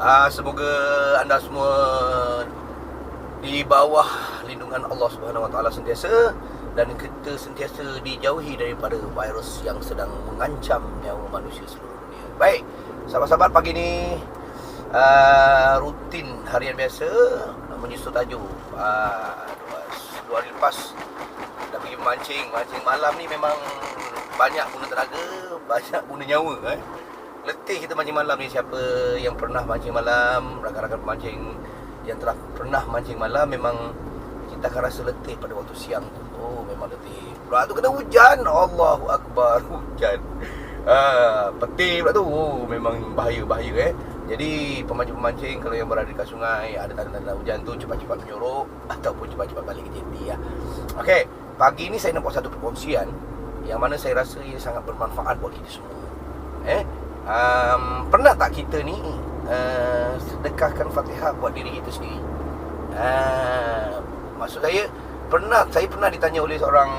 Ah semoga anda semua di bawah lindungan Allah Subhanahu Wa Taala sentiasa dan kita sentiasa dijauhi daripada virus yang sedang mengancam nyawa manusia seluruh dunia. Baik, sahabat-sahabat pagi ni uh, rutin harian biasa menyusul tajuk. Uh, dua hari lepas dah pergi mancing, mancing malam ni memang banyak guna tenaga, banyak guna nyawa eh. Letih kita mancing malam ni siapa yang pernah mancing malam, rakan-rakan pemancing yang telah pernah mancing malam memang kita akan rasa letih pada waktu siang tu. Oh, memang letih. Pula tu kena hujan. Allahu akbar, hujan. Ah, petir pula tu. Oh, memang bahaya-bahaya eh. Jadi pemancing-pemancing kalau yang berada dekat sungai ada tanda-tanda hujan tu cepat-cepat menyorok ataupun cepat-cepat balik ke jeti ya. Okey, pagi ni saya nak buat satu perkongsian yang mana saya rasa ia sangat bermanfaat buat kita semua. Eh, um, pernah tak kita ni uh, sedekahkan Fatihah buat diri kita sendiri? Uh, maksud saya pernah saya pernah ditanya oleh seorang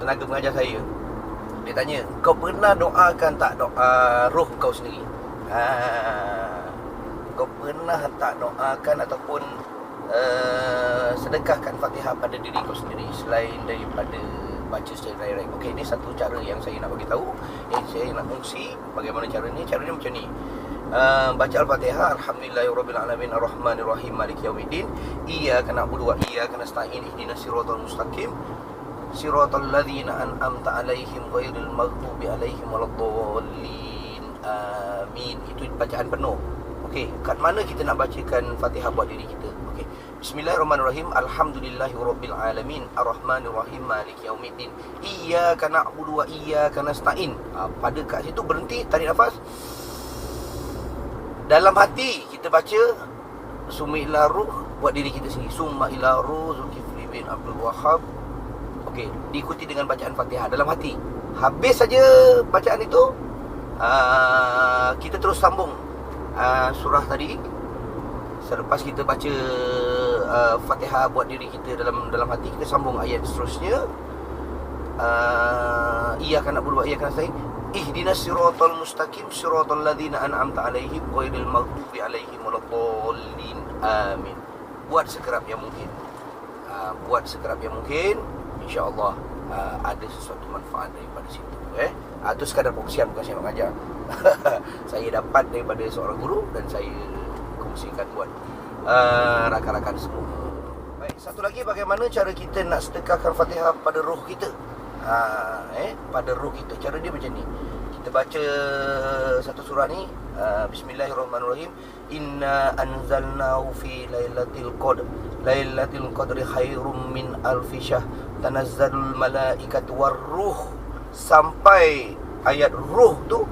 tenaga pengajar saya. Dia tanya, "Kau pernah doakan tak doa roh kau sendiri?" Ah, kau pernah tak doakan ataupun uh, sedekahkan Fatihah pada diri kau sendiri selain daripada baca secara direct. Okey, ini satu cara yang saya nak bagi tahu, yang saya nak kongsi bagaimana cara ni. Cara ni macam ni. Uh, baca Al-Fatihah Alhamdulillahirabbil alamin arrahmanirrahim maliki yaumiddin. Iyyaka na'budu wa iyyaka nasta'in ihdinas siratal mustaqim. Siratal ladzina an'amta 'alaihim ghairil maghdubi 'alaihim waladdallin. Amin. Itu bacaan penuh. Okey kat mana kita nak bacakan Fatihah buat diri kita? Okey Bismillahirrahmanirrahim. Alhamdulillahirabbil alamin. Arrahmanirrahim. Maliki yaumiddin. Iyyaka na'budu wa iyyaka nasta'in. Ha, pada kat situ berhenti tarik nafas. Dalam hati kita baca Summa ila ruh buat diri kita sendiri. Summa ila Zulkifli bin Abdul Wahab Okey, diikuti dengan bacaan Fatihah. Dalam hati. Habis saja bacaan itu uh, Kita terus sambung. Uh, surah tadi. Selepas kita baca uh, Fatihah buat diri kita dalam dalam hati Kita sambung ayat seterusnya uh, Ia akan nak berbuat, ia akan nasta'in Ihdinas siratal mustaqim siratal ladzina an'amta alaihim ghairil maghdubi alaihim waladdallin. Amin. Buat sekerap yang mungkin. Uh, buat sekerap yang mungkin insya-Allah uh, ada sesuatu manfaat daripada situ eh. Uh, itu sekadar perkongsian bukan saya mengajar. saya dapat daripada seorang guru dan saya kongsikan buat uh, rakan-rakan semua. Baik, satu lagi bagaimana cara kita nak sedekahkan Fatihah pada roh kita? ha, eh pada roh kita. Cara dia macam ni. Kita baca satu surah ni. Uh, bismillahirrahmanirrahim. Inna anzalnahu fi lailatul qadr. Lailatul qadri khairum min alfi tanazzalul malaikatu warruh sampai ayat ruh tu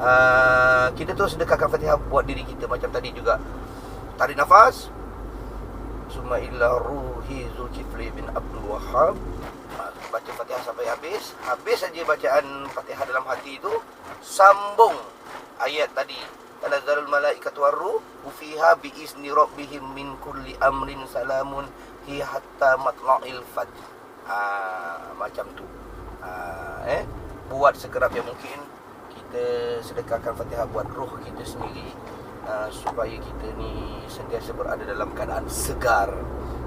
uh, kita tu sedekahkan Fatihah buat diri kita. Macam tadi juga tarik nafas. Summa illa ruhi zulkifli bin abdul wahab baca Fatihah sampai habis. Habis saja bacaan Fatihah dalam hati itu. Sambung ayat tadi. Tanazzalul malaikatu warruh Ufiha biizni rabbihim min kulli amrin salamun Hi hatta matla'il fajr. Ha, Macam tu. Ha, eh? Buat sekerap yang mungkin. Kita sedekahkan Fatihah buat roh kita sendiri uh, Supaya kita ni sentiasa berada dalam keadaan segar.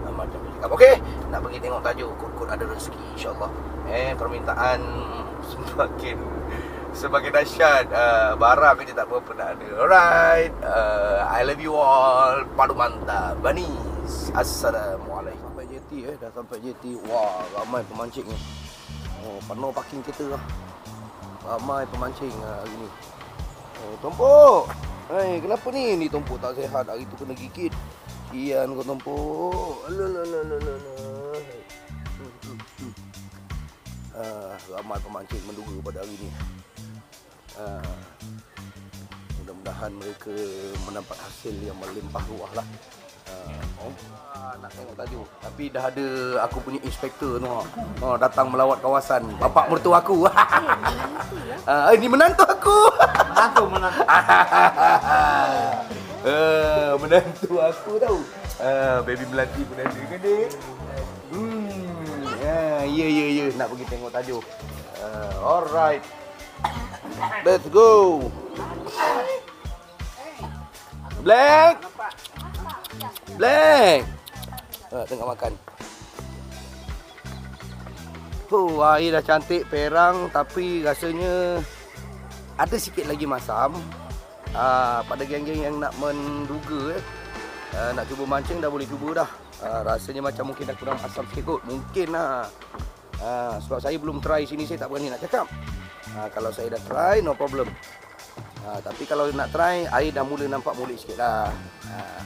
Uh, Macam tu cakap. Okey, nak pergi tengok tajuk Kut-kut ada rezeki insyaAllah. Eh, permintaan semakin Semakin dahsyat. Uh, Barang je tak berapa nak ada. Alright uh, I love you all. Padu mantap Banis. Assalamualaikum. Sampai jeti eh. Dah sampai jeti Wah, ramai pemancing ni. Oh, penuh parking kita lah. Ramai pemancing uh, hari ni. Oh, tumpuk Hai, kenapa ni? Ni tumpuk tak sihat Hari tu kena gigit Kian kau tumpuk Alalalalalala Ah, ramai pemancing menduga pada hari ni. Ah, mudah-mudahan mereka mendapat hasil yang melimpah ruah lah. Ah, oh, ah, nak tengok tajuk. Tapi dah ada aku punya inspektor tu. Oh, datang melawat kawasan. Bapak mertua aku. ah, ini menantu aku. Menantu, menantu. Ah, menantu aku tahu. Ah, baby melati menantu kan dia. Hmm. Ya, ya, ya, ya. Nak pergi tengok tajuk. Uh, alright. Let's go. Black. Black. Uh, tengah makan. Huh, air dah cantik perang tapi rasanya ada sikit lagi masam. Ah, pada geng-geng yang nak menduga eh. Ah, nak cuba mancing dah boleh cuba dah. Ah, rasanya macam mungkin dah kurang asam sikit kot. Mungkin lah. Ah, sebab saya belum try sini saya tak berani nak cakap. Ah, kalau saya dah try no problem. Ah, tapi kalau nak try air dah mula nampak mulik sikit dah. Ah,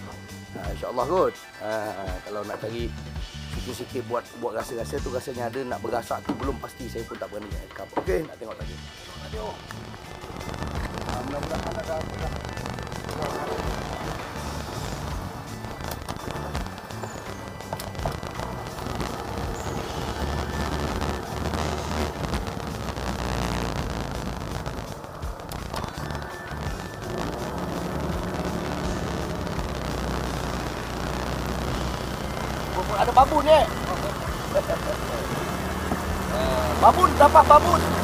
ah, InsyaAllah kot. Ah, kalau nak cari sikit-sikit buat buat rasa-rasa tu rasanya ada nak bergasak tu belum pasti saya pun tak berani nak cakap. Okey, nak tengok lagi. Aduh. Ah, mudah-mudahan ada apa dah. Babun eh. Eh, babun dapat babun.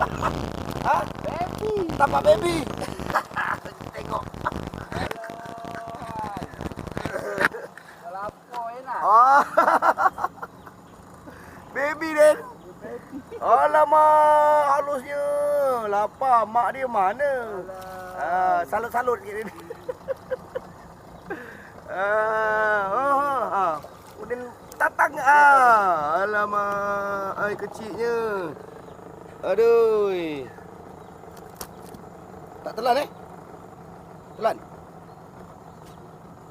Ha? Ha? Baby. Tapak baby. Tengok. Ah. baby Dan. Alamak, halusnya. Lapar, mak dia mana? Ah, salut-salut sikit ni. ah, ah, ah. Kemudian tatang ah. Alamak, ai kecilnya. Aduh. Tak telan eh? Telan.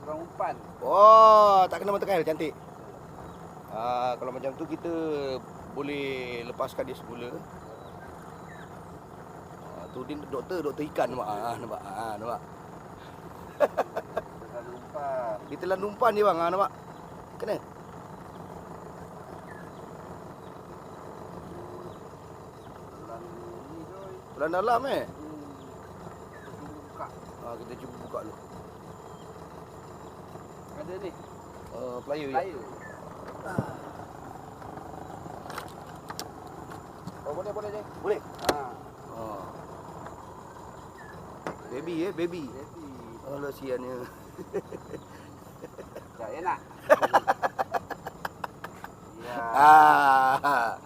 Kurang umpan. Oh, tak kena mata kail cantik. Ah, kalau macam tu kita boleh lepaskan dia semula. Ah, tu dia doktor doktor ikan nampak. Ah, nampak. Ah, nampak. Terlalu umpan. Dia telah numpan dia bang, ha, nampak? Kena? Dalam ni Pelan dalam eh? Hmm. Tunggu buka. Ha, kita cuba buka dulu. Ada ni. Uh, plier je. Layar. Oh, boleh, boleh je. Boleh? Ha. Ha. Baby eh, baby. Jadi. Alah siannya. Tak enak. ya. Ah.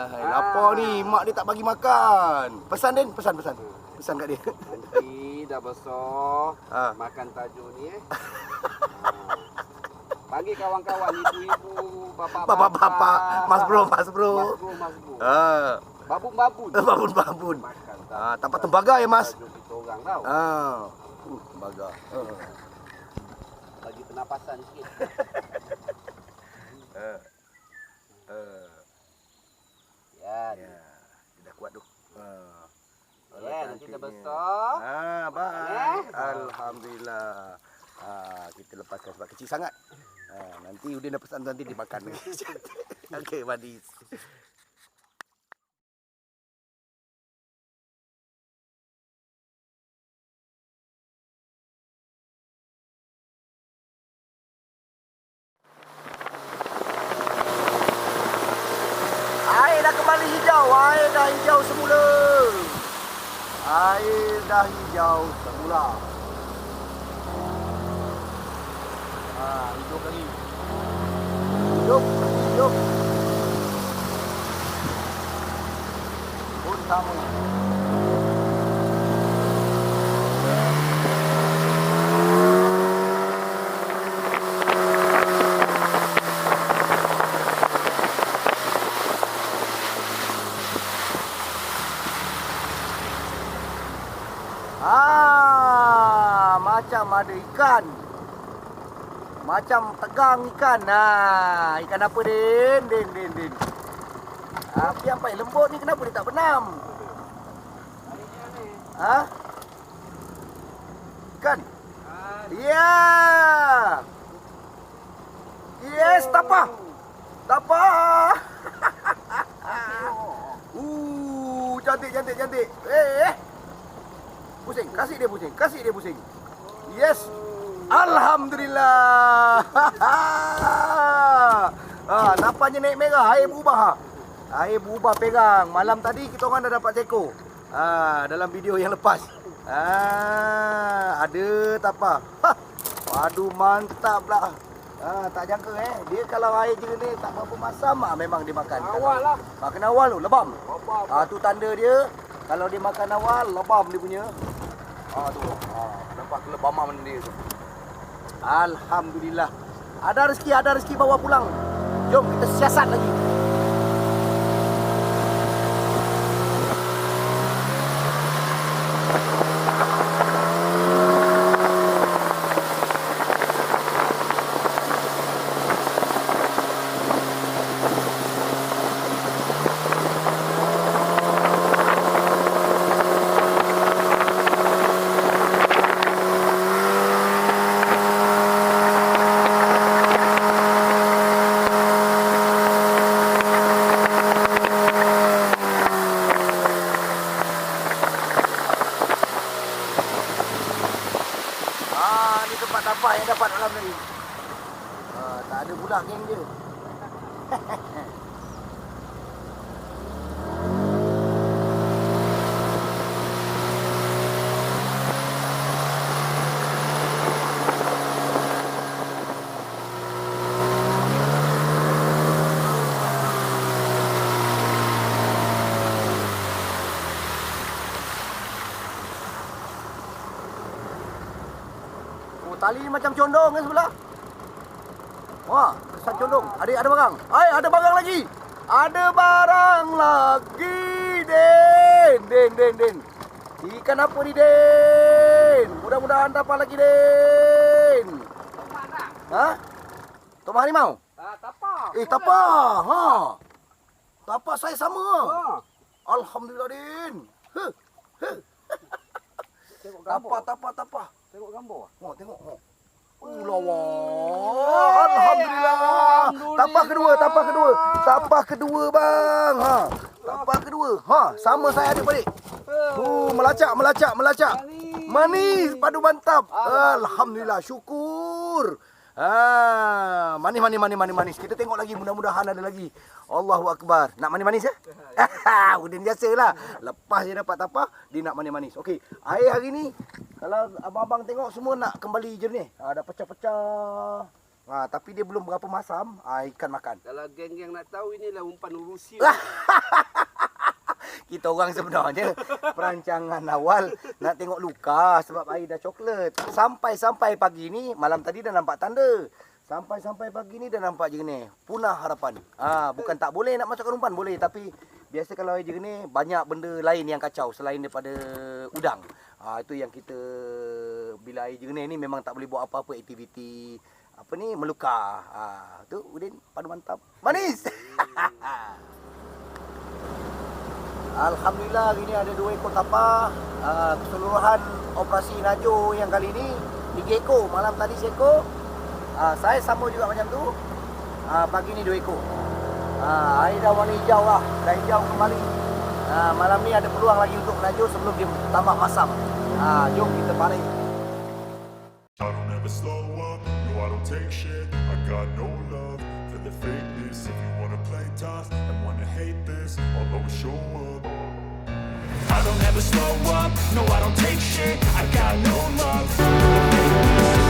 Alah, hai, lapar ni. Mak dia tak bagi makan. Pesan Din, pesan, pesan. Pesan kat dia. Nanti dah besar Ha. makan tajuk ni eh. Ha. Panggil kawan-kawan ibu-ibu, bapak-bapak. Bapak-bapak, mas bro, mas bro. Mas bro, mas bro. Ah. Babun-babun. Babun-babun. Makan Ah, tanpa tembaga ya, Mas. Tajuk kita orang tau. Ah. Uh, tembaga. Ah. Bagi pernafasan sikit. Ah. Ah. Ya. Ya, dia dah kuat tu. Ah. Ya, nanti dah besar. Ah, baik. Eh? Alhamdulillah. Ah, kita lepaskan sebab kecil sangat. Ah, nanti Udin dah pesan nanti dimakan. Okey, manis. Air dah kembali hijau, air dah hijau semula. Air dah hijau semula. Ha, hidup lagi. Hidup, hidup. Sama. Ah, macam ada ikan. Macam tegang ikan. Nah, ikan apa Din? Din, Din, Din. Api sampai lembut ni kenapa dia tak benam? Ha? Ikan? Ya. Yes, tapa. Tapa. Uh, cantik, cantik, cantik. Eh, eh. Pusing, kasih dia pusing, kasih dia pusing. Yes. Alhamdulillah. ah, nampaknya naik merah, air berubah. ha. Air berubah pegang. Malam tadi kita orang dah dapat seko. Ah, dalam video yang lepas. Ah, ada tak apa. Ha. Mantap lah. Ah, tak jangka eh. Dia kalau air jernih tak berapa masam ah, memang dia makan. Awal lah. Ah, kena awal tu, lebam. Ah tu tanda dia kalau dia makan awal lebam dia punya. Ah tu. Ah nampak kelebaman dia tu. Alhamdulillah. Ada rezeki, ada rezeki bawa pulang. Jom kita siasat lagi. Ah tapak yang dapat malam tadi. Ah tak ada pula geng dia. tali ni macam condong kan sebelah. Wah, kesan condong. Ada ada barang. Hai, ada barang lagi. Ada barang lagi. Den, den, den, den. Ikan apa ni, Den? Mudah-mudahan dapat lagi, Den. Mana? Ha? Tok Harimau? Ah, tapak. Eh, tapak. Ha. Tapak saya sama. Ha. Alhamdulillah. Huh. Tengok gambar. Tapak, tapak, tapak. Tengok gambar. Tengok, tengok. Oh. Oh, lawa. Alhamdulillah. Tapak kedua, tapak kedua. Tapak kedua, bang. Ha. Tapak kedua. Ha, sama saya adik-beradik. Oh, melacak, melacak, melacak. Manis, padu mantap. Alhamdulillah, syukur. Ah, manis, manis, manis, manis, manis. Kita tengok lagi, mudah-mudahan ada lagi. Allahu Akbar. Nak manis-manis ya? Udin biasalah. Lepas dia dapat tapak, dia nak manis-manis. Okey, air hari ni kalau abang-abang tengok semua nak kembali jernih. Ha, dah pecah-pecah. Ha, tapi dia belum berapa masam, ha, ikan makan. Kalau geng-geng nak tahu inilah umpan Rusia. Kita orang sebenarnya perancangan awal nak tengok luka sebab air dah coklat. Sampai-sampai pagi ni, malam tadi dah nampak tanda. Sampai-sampai pagi ni dah nampak jernih. Punah harapan. Ah, bukan tak boleh nak masukkan umpan, boleh. Tapi biasa kalau air jernih, banyak benda lain yang kacau selain daripada udang. Ah, itu yang kita bila air jernih ni memang tak boleh buat apa-apa aktiviti apa ni melukar. Ah, tu Udin padu mantap. Manis. Alhamdulillah hari ni ada dua ekor tapah. Uh, keseluruhan operasi Najo yang kali ni tiga ekor. Malam tadi seekor. Uh, saya sama juga macam tu. Uh, pagi ni dua ekor. Uh, air dah warna hijau lah. Dah hijau kembali. Uh, malam ni ada peluang lagi untuk Najo sebelum dia tambah masam. Uh, jom kita balik. I don't ever slow up, no I don't take shit I got no love to fake this If you wanna play tough and wanna hate this I'll always show up. I don't ever slow up, no I don't take shit. I got no love.